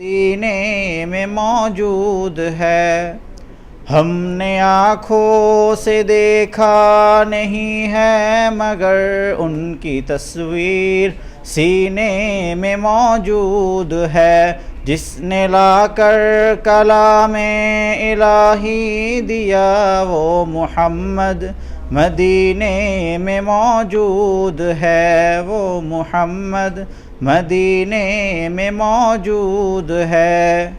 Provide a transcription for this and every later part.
سینے میں موجود ہے۔ ہم نے آنکھوں سے دیکھا نہیں ہے، مگر ان کی تصویر سینے میں موجود ہے۔ جس نے لا کر کلام الہی دیا، وہ محمد مدینے میں موجود ہے وہ محمد، مدینے میں موجود ہے۔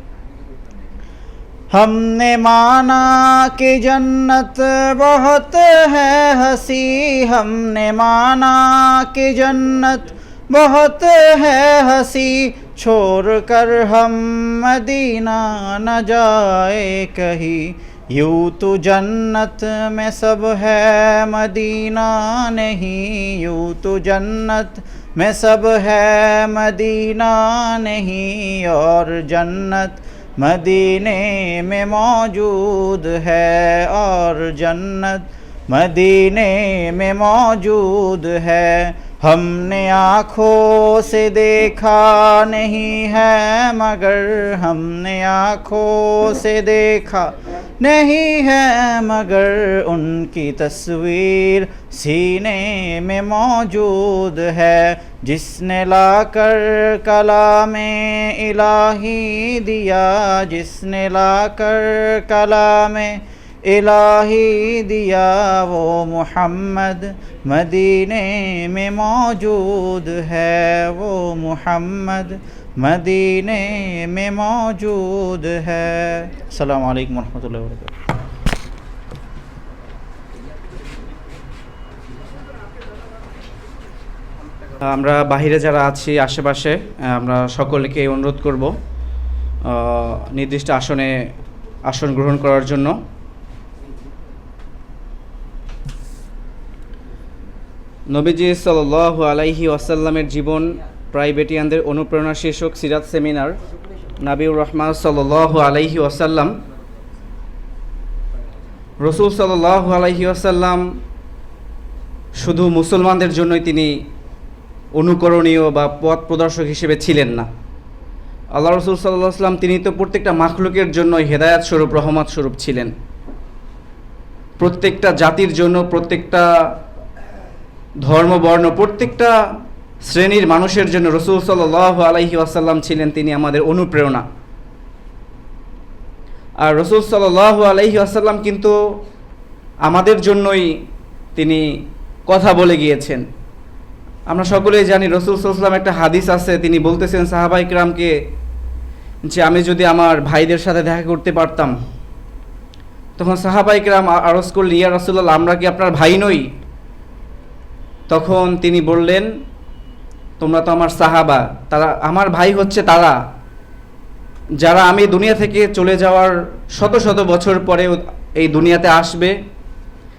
ہم نے مانا کہ جنت بہت ہے ہنسی، ہم نے مانا کہ جنت بہت ہے ہنسی۔ چھوڑ کر ہم مدینہ نہ جائے کہیں۔ یوں تو جنت میں سب ہے، مدینہ نہیں۔ یوں تو جنت میں سب ہے، مدینہ نہیں۔ اور جنت مدینے میں موجود ہے۔ اور جنت مدینے میں موجود ہے۔ ہم نے آنکھوں سے دیکھا نہیں ہے، مگر ہم نے آنکھوں سے دیکھا۔ نہیں ہے مگر ان کی تصویر سینے میں موجود ہے، جس نے لا کر کلام الہی دیا، جس نے لا کر کلام الہی دیا، وہ محمد مدینے میں موجود ہے، وہ محمد मदीने में मौजूद है अस्सलाम वालेकुम रहमतुल्लाहि व बरकातुहू আমরা বাইরে যারা আছি আশেপাশে আমরা সকলকে অনুরোধ করব আহ, নির্দিষ্ট আসনে আসন গ্রহণ করার জন্য নবীজি সাল আলাইহি ওয়াসাল্লামের জীবন প্রাইভেটিয়ানদের অনুপ্রেরণা শীর্ষক সিরাত সেমিনার নাবিউর রহমান সাল আলাইহি ওয়াসাল্লাম। রসুল সাল আলাইহি ওয়াসাল্লাম শুধু মুসলমানদের জন্যই তিনি অনুকরণীয় বা পথ প্রদর্শক হিসেবে ছিলেন না। আল্লাহ রসুল সাল্লাহ সাল্লাম তিনি তো প্রত্যেকটা মাখলুকের জন্য হেদায়াত স্বরূপ, রহমত স্বরূপ ছিলেন। প্রত্যেকটা জাতির জন্য, প্রত্যেকটা ধর্ম, বর্ণ, প্রত্যেকটা শ্রেণির মানুষের জন্য রসুল সাল্লাহ আলাইহি আসাল্লাম ছিলেন তিনি আমাদের অনুপ্রেরণা। আর রসুল সাল্লাহ আলাইহি আসাল্লাম কিন্তু আমাদের জন্যই তিনি কথা বলে গিয়েছেন। আমরা সকলেই জানি রসুল সাল্লাম একটা হাদিস আছে, তিনি বলতেছেন, সাহাবাই রামকে যে আমি যদি আমার ভাইদের সাথে দেখা করতে পারতাম, তখন সাহাবাই রাম আরজ করল, ইয়া রসুল্লাহ আমরা কি আপনার ভাই নই? তখন তিনি বললেন তোমরা তো আমার সাহাবা, তারা, আমার ভাই হচ্ছে তারা। যারা আমি দুনিয়া থেকে চলে যাওয়ার শত শত বছর পরে এই দুনিয়াতে আসবে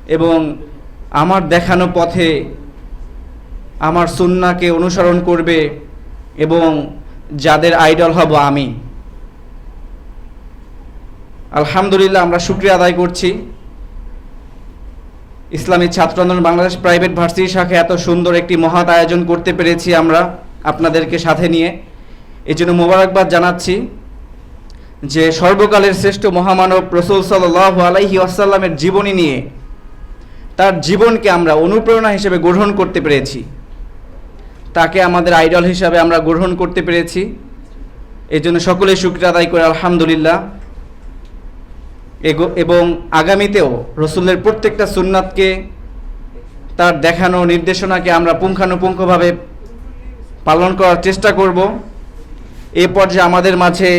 এবং আমার দেখানো পথে আমার সুন্নাকে অনুসরণ করবে এবং যাদের আইডল হব আমি। আলহামদুলিল্লাহ আমরা শুক্রিয়া আদায় করছি। ইসলামী ছাত্র আন্দোলন বাংলাদেশ প্রাইভেট ভার্সিটি শাখা এত সুন্দর একটি মহৎ আয়োজন করতে পেরেছি আমরা আপনাদেরকে সাথে নিয়ে। এই জন্য মোবারকবাদ জানাচ্ছি যে সর্বকালের শ্রেষ্ঠ মহামানব রসুল সাল্লাহ আলাইহি আসাল্লামের জীবনী নিয়ে তার জীবনকে আমরা অনুপ্রেরণা হিসেবে গ্রহণ করতে পেরেছি। তাকে আমাদের আইডল হিসাবে আমরা গ্রহণ করতে পেরেছি। এই জন্য সকলে শুক্রিয়া আদায় করে, আলহামদুলিল্লাহ। এবং আগামীতেও রসুলের প্রত্যেকটা সুন্নাতকে তার দেখানো নির্দেশনাকে আমরা পুঙ্খানুপুঙ্খভাবে পালন করার চেষ্টা করব। এ পর্যায়ে আমাদের মাঝে